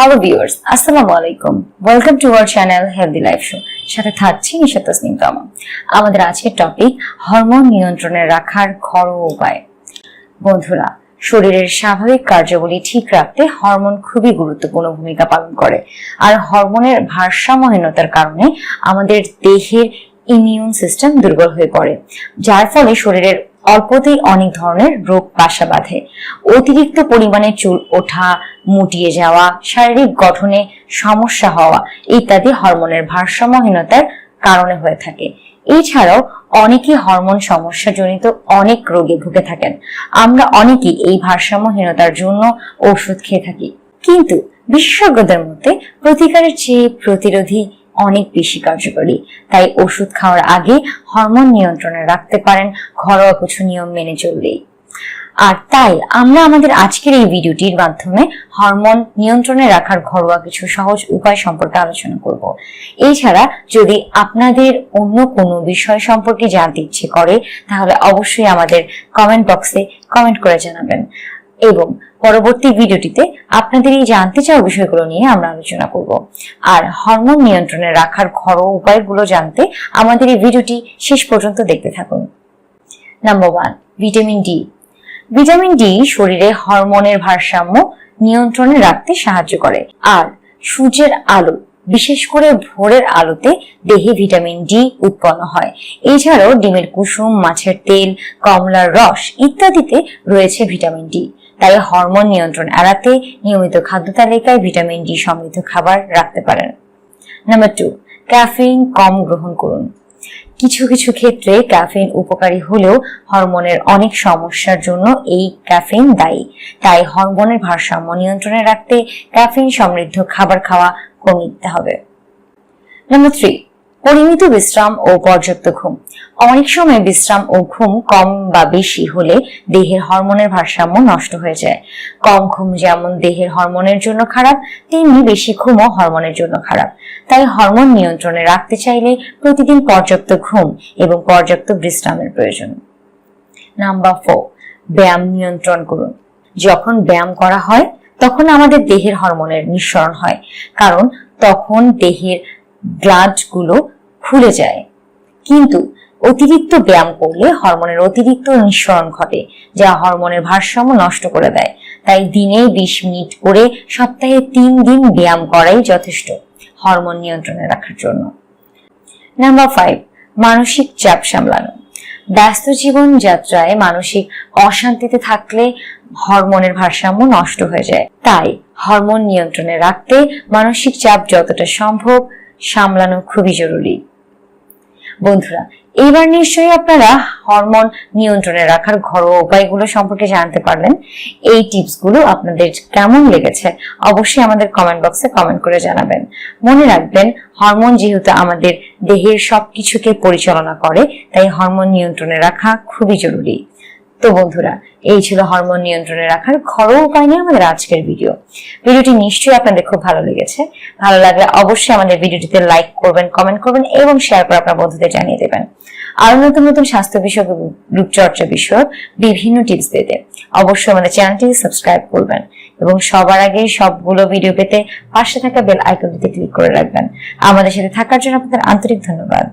Hello viewers আসসালামু আলাইকুম welcome to our channel healthy life show সাথে থাকছি নিশা তসনিম তামা আমাদের আজকের টপিক হরমোন নিয়ন্ত্রণে রাখার ঘরোয়া উপায়। বন্ধুরা, শরীরের স্বাভাবিক কার্যাবলী ঠিক রাখতে হরমোন খুবই গুরুত্বপূর্ণ ভূমিকা পালন করে। আর হরমোনের ভারসাম্যহীনতার কারণে আমাদের দেহের ইমিউন সিস্টেম দুর্বল হয়ে পড়ে, যার ফলে শরীরের অল্পতেই অনেক ধরনের রোগ বাসা বাঁধে। অতিরিক্ত পরিমাণে চুল ওঠা, মুটিয়ে যাওয়া, শারীরিক গঠনে সমস্যা হওয়া ইত্যাদি হরমোনের ভারসাম্যহীনতার কারণে হয়ে থাকে। এছাড়াও অনেকে হরমোন সমস্যা জনিত অনেক রোগে ভুগে থাকেন। আমরা অনেকেই এই ভারসাম্যহীনতার জন্য ওষুধ খেয়ে থাকি। কিন্তু বিশেষজ্ঞদের মতে প্রতিকারের চেয়ে প্রতিরোধী অনেক বেশি কার্যকরী। তাই ওষুধ খাওয়ার আগে হরমোন নিয়ন্ত্রণে রাখতে পারেন, ঘরোয়া কিছু নিয়ম মেনে চললেই। আর তাই আমরা আমাদের আজকের এই ভিডিওটির মাধ্যমে হরমোন নিয়ন্ত্রণে রাখার ঘরোয়া কিছু সহজ উপায় সম্পর্কে আলোচনা করব। এছাড়া যদি আপনাদের অন্য কোনো বিষয় সম্পর্কে জানতে ইচ্ছে করে, তাহলে অবশ্যই আমাদের কমেন্ট বক্সে কমেন্ট করে জানাবেন। এবং পরবর্তী ভিডিওটিতে আপনাদের এই জানতে চাওয়া বিষয়গুলো নিয়ে আমরা আলোচনা করব। আর হরমোন নিয়ন্ত্রণে রাখার ঘরোয়া উপায়গুলো জানতে আমাদের এই ভিডিওটি শেষ পর্যন্ত দেখতে থাকুন। Number one vitamin D vitamin D শরীরে হরমোনের ভারসাম্য নিয়ন্ত্রণে রাখতে সাহায্য করে। আর সূর্যের আলো, বিশেষ করে ভোরের আলোতে দেহে ভিটামিন ডি উৎপন্ন হয়। এছাড়াও ডিমের কুসুম, মাছের তেল, কমলার রস ইত্যাদিতে রয়েছে ভিটামিন ডি তাই হরমোন নিয়ন্ত্রণ এড়াতে নিয়মিত খাদ্য তালিকায় ভিটামিন ডি সমৃদ্ধ খাবার রাখতে পারেন। নাম্বার টু ক্যাফেইন কম গ্রহণ করুন। কিছু কিছু ক্ষেত্রে ক্যাফেইন উপকারী হলেও হরমোনের অনেক সমস্যার জন্য এই ক্যাফেইন দায়ী। তাই হরমোনের ভারসাম্য নিয়ন্ত্রণে রাখতে ক্যাফেইন সমৃদ্ধ খাবার খাওয়া কমিয়ে দিতে হবে। নাম্বার থ্রি পরিমিত বিশ্রাম ও পর্যাপ্ত ঘুম। অনেক সময় বিশ্রাম ও ঘুম কম বা বেশি হলে দেহের হরমোনের ভারসাম্য নষ্ট হয়ে যায়। কম ঘুম যেমন দেহের হরমোনের জন্য খারাপ, তেমনি বেশি ঘুমও হরমোনের জন্য খারাপ। তাই হরমোন নিয়ন্ত্রণে রাখতে চাইলে প্রতিদিন পর্যাপ্ত ঘুম এবং পর্যাপ্ত বিশ্রামের প্রয়োজন। নাম্বার ফোর, ব্যায়াম নিয়ন্ত্রণ করুন। যখন ব্যায়াম করা হয়, তখন আমাদের দেহের হরমোনের নিঃসরণ হয়। কারণ তখন দেহের ব্লাড খুলে যায়। কিন্তু অতিরিক্ত ব্যায়াম করলে হরমোনের অতিরিক্ত নিঃসরণ ঘটে, যা হরমোনের ভারসাম্য নষ্ট করে দেয়। তাই দিনে বিশ মিনিট করে সপ্তাহে তিন দিন ব্যায়াম করাই যথেষ্ট হরমোন নিয়ন্ত্রণে রাখার জন্য। নাম্বার ফাইভ মানসিক চাপ সামলানো। ব্যস্ত জীবন যাত্রায় মানসিক অশান্তিতে থাকলে হরমোনের ভারসাম্য নষ্ট হয়ে যায়। তাই হরমোন নিয়ন্ত্রণে রাখতে মানসিক চাপ যতটা সম্ভব সামলানো খুবই জরুরি। বন্ধুরা এবার নিশ্চয়ই আপনারা হরমোন নিয়ন্ত্রণে রাখার ঘরোয়া উপায়গুলো সম্পর্কে জানতে পারলেন। এই টিপসগুলো আপনাদের কেমন লেগেছে অবশ্যই আমাদের কমেন্ট বক্সে কমেন্ট করে জানাবেন। মনে রাখবেন, হরমোন যেহেতু আমাদের দেহের সবকিছুকে পরিচালনা করে, তাই হরমোন নিয়ন্ত্রণে রাখা খুবই জরুরি। তো বন্ধুরা, এই ছিল হরমোন নিয়ন্ত্রণে রাখার ঘরোয়া উপায় নিয়ে আমাদের আজকের ভিডিও। ভিডিওটি নিশ্চয়ই আপনাদের খুব ভালো লেগেছে। ভালো লাগলে অবশ্যই আমাদের ভিডিওটিতে লাইক করবেন কমেন্ট করবেন এবং শেয়ার করে আপনার বন্ধুদের জানিয়ে দেবেন। আরও নতুন নতুন স্বাস্থ্য বিষয়ক রূপচর্চা বিষয়ক বিভিন্ন টিপস পেতে অবশ্যই আমাদের চ্যানেলটি সাবস্ক্রাইব করবেন এবং সবার আগে সবগুলো ভিডিও পেতে পাশে থাকা বেল আইকনটিতে ক্লিক করে রাখবেন। আমাদের সাথে থাকার জন্য আপনাদের আন্তরিক ধন্যবাদ।